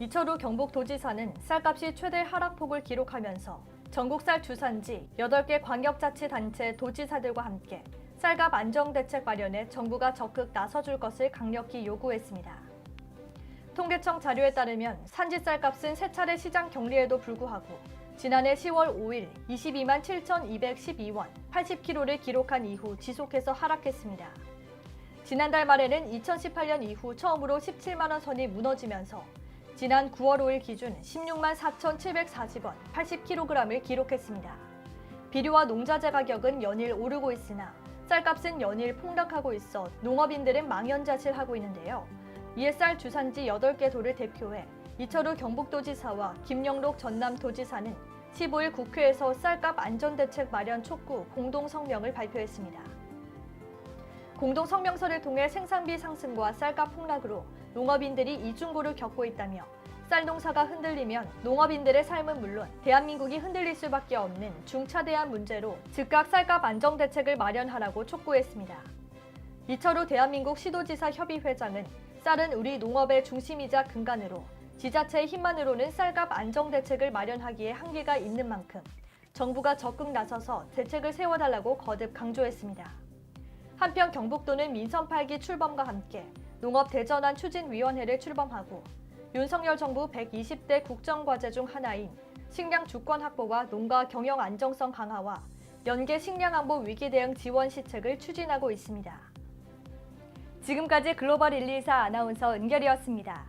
이철우 경북도지사는 쌀값이 최대 하락폭을 기록하면서 전국 쌀 주산지 8개 광역자치단체 도지사들과 함께 쌀값 안정 대책 마련에 정부가 적극 나서줄 것을 강력히 요구했습니다. 통계청 자료에 따르면 산지 쌀값은 세 차례 시장 격리에도 불구하고 지난해 10월 5일 22만 7,212원 80kg를 기록한 이후 지속해서 하락했습니다. 지난달 말에는 2018년 이후 처음으로 17만 원 선이 무너지면서 지난 9월 5일 기준 16만 4,740원 80kg을 기록했습니다. 비료와 농자재 가격은 연일 오르고 있으나 쌀값은 연일 폭락하고 있어 농업인들은 망연자실하고 있는데요. 이에 쌀 주산지 8개 도를 대표해 이철우 경북도지사와 김영록 전남도지사는 15일 국회에서 쌀값 안전대책 마련 촉구 공동 성명을 발표했습니다. 공동 성명서를 통해 생산비 상승과 쌀값 폭락으로 농업인들이 이중고를 겪고 있다며 쌀 농사가 흔들리면 농업인들의 삶은 물론 대한민국이 흔들릴 수밖에 없는 중차대한 문제로 즉각 쌀값 안정 대책을 마련하라고 촉구했습니다. 이철우 대한민국 시도지사 협의회장은 쌀은 우리 농업의 중심이자 근간으로 지자체의 힘만으로는 쌀값 안정 대책을 마련하기에 한계가 있는 만큼 정부가 적극 나서서 대책을 세워달라고 거듭 강조했습니다. 한편 경북도는 민선 8기 출범과 함께 농업 대전환 추진위원회를 출범하고 윤석열 정부 120대 국정과제 중 하나인 식량 주권 확보와 농가 경영 안정성 강화와 연계 식량 안보 위기 대응 지원 시책을 추진하고 있습니다. 지금까지 글로벌 124 아나운서 은결이었습니다.